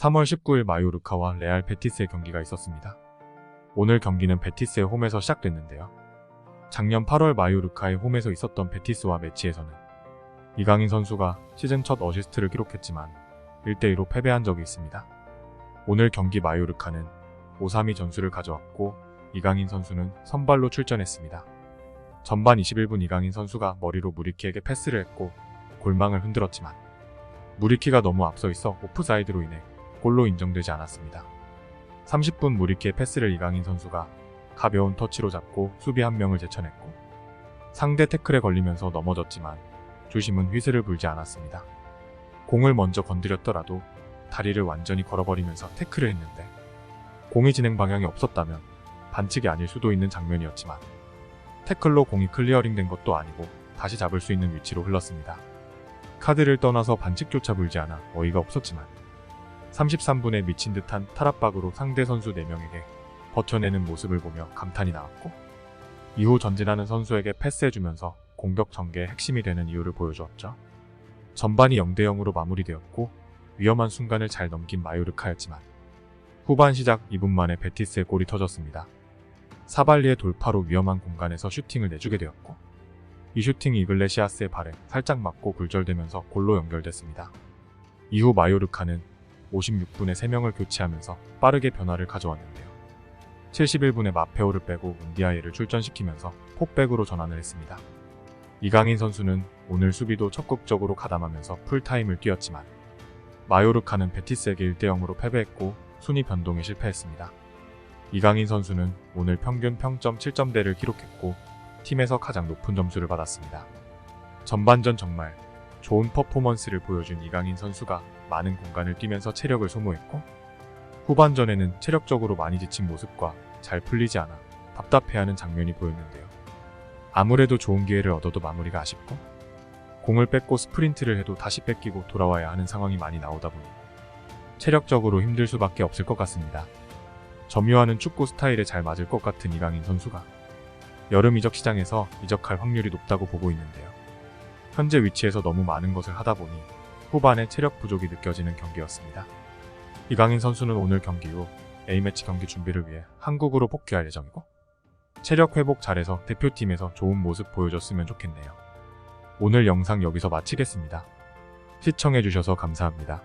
3월 19일 마요르카와 레알 베티스의 경기가 있었습니다. 오늘 경기는 베티스의 홈에서 시작됐는데요. 작년 8월 마요르카의 홈에서 있었던 베티스와 매치에서는 이강인 선수가 시즌 첫 어시스트를 기록했지만 1대2로 패배한 적이 있습니다. 오늘 경기 마요르카는 5-3-2 전술을 가져왔고 이강인 선수는 선발로 출전했습니다. 전반 21분 이강인 선수가 머리로 무리키에게 패스를 했고 골망을 흔들었지만 무리키가 너무 앞서 있어 오프사이드로 인해 골로 인정되지 않았습니다. 30분 무리키의 패스를 이강인 선수가 가벼운 터치로 잡고 수비 한 명을 제쳐냈고 상대 태클에 걸리면서 넘어졌지만 주심은 휘슬을 불지 않았습니다. 공을 먼저 건드렸더라도 다리를 완전히 걸어버리면서 태클을 했는데 공이 진행 방향이 없었다면 반칙이 아닐 수도 있는 장면이었지만 태클로 공이 클리어링 된 것도 아니고 다시 잡을 수 있는 위치로 흘렀습니다. 카드를 떠나서 반칙조차 불지 않아 어이가 없었지만 33분에 미친 듯한 탈압박으로 상대 선수 4명에게 버텨내는 모습을 보며 감탄이 나왔고 이후 전진하는 선수에게 패스해주면서 공격 전개의 핵심이 되는 이유를 보여주었죠. 전반이 0대 0으로 마무리되었고 위험한 순간을 잘 넘긴 마요르카였지만 후반 시작 2분 만에 베티스의 골이 터졌습니다. 사발리의 돌파로 위험한 공간에서 슈팅을 내주게 되었고 이 슈팅이 이글레시아스의 발에 살짝 맞고 굴절되면서 골로 연결됐습니다. 이후 마요르카는 56분에 3명을 교체하면서 빠르게 변화를 가져왔는데요. 71분에 마페오를 빼고 운디아예를 출전시키면서 폭백으로 전환을 했습니다. 이강인 선수는 오늘 수비도 적극적으로 가담하면서 풀타임을 뛰었지만 마요르카는 베티스에게 1대0으로 패배했고 순위 변동에 실패했습니다. 이강인 선수는 오늘 평균 평점 7점대를 기록했고 팀에서 가장 높은 점수를 받았습니다. 전반전 정말 좋은 퍼포먼스를 보여준 이강인 선수가 많은 공간을 뛰면서 체력을 소모했고 후반전에는 체력적으로 많이 지친 모습과 잘 풀리지 않아 답답해하는 장면이 보였는데요. 아무래도 좋은 기회를 얻어도 마무리가 아쉽고 공을 뺏고 스프린트를 해도 다시 뺏기고 돌아와야 하는 상황이 많이 나오다 보니 체력적으로 힘들 수밖에 없을 것 같습니다. 점유하는 축구 스타일에 잘 맞을 것 같은 이강인 선수가 여름 이적 시장에서 이적할 확률이 높다고 보고 있는데요. 현재 위치에서 너무 많은 것을 하다 보니 후반에 체력 부족이 느껴지는 경기였습니다. 이강인 선수는 오늘 경기 후 A매치 경기 준비를 위해 한국으로 복귀할 예정이고 체력 회복 잘해서 대표팀에서 좋은 모습 보여줬으면 좋겠네요. 오늘 영상 여기서 마치겠습니다. 시청해주셔서 감사합니다.